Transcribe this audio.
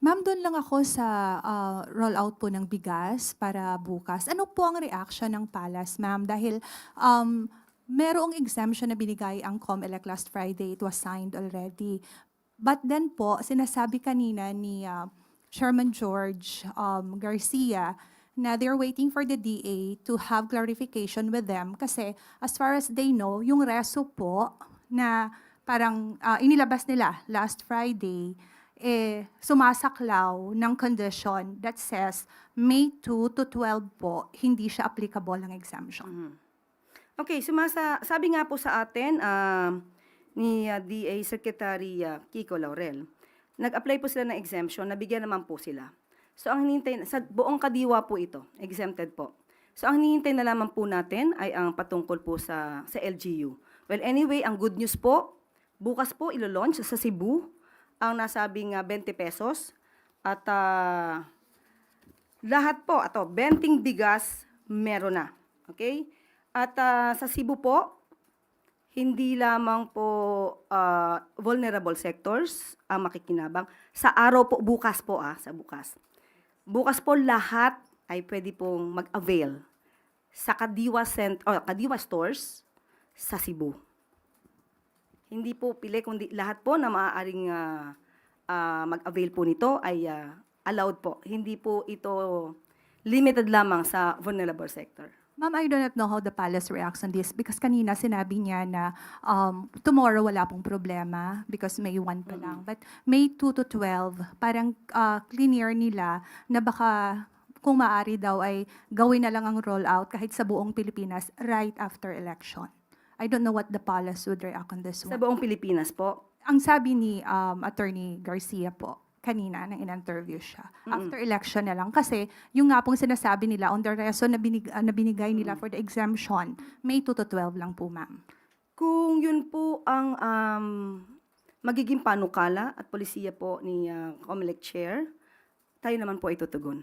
Ma'am, doon lang ako sa ah, rollout po ng bigas para bukas. Ano po ang reaction ng Palace, ma'am? Dahil um, merong exemption na binigay ang COMELEC last Friday. It was signed already. But then po, sinasabi kanina ni ah, Chairman George um, Garcia na they're waiting for the DA to have clarification with them kasi as far as they know, yung reso po na parang ah, inilabas nila last Friday, eh, sumasaklaw ng condition that says May 2 to 12 po, hindi siya applicable ang exemption. Okay, sumasa sabi nga po sa atin ah, ni ah, DA Secretary ah, Kiko Laurel, nag-apply po sila ng exemption, nabigyan naman po sila. So ang hinihintay, sa buong kadiwa po ito, exempted po. So ang hinihintay na lamang po natin ay ang patungkol po sa, sa LGU. Well, anyway, ang good news po, bukas po ilo-launch sa Cebu ang nasabing ah, 20 pesos at ah, lahat po, ato, benting bigas, meron na. Okay? At ah, sa Cebu po, hindi lamang po ah, vulnerable sectors ang makikinabang. Sa araw po, bukas po ah, sa bukas. Bukas po lahat ay pwede pong mag-avail sa Kadiwa, cent or Kadiwa stores sa Cebu. Hindi po pili, kundi lahat po na maaaring ah, ah, mag-avail po nito ay ah, allowed po. Hindi po ito limited lamang sa vulnerable sector. Ma'am, I do not know how the palace reacts on this because kanina sinabi niya na um, tomorrow wala pong problema because May 1 pa lang. But May 2 to 12, parang uh, clear nila na baka kung maaari daw ay gawin na lang ang rollout kahit sa buong Pilipinas right after election. I don't know what the palace would react on this Sa one. buong Pilipinas po. Ang sabi ni um, Attorney Garcia po, kanina nang in-interview siya. After election na lang. Kasi yung nga pong sinasabi nila on the reason na, binig, ah, na binigay nila for the exemption, May 2 to 12 lang po, ma'am. Kung yun po ang um, magiging panukala at polisiya po ni uh, COMELEC Chair, tayo naman po ay tutugon.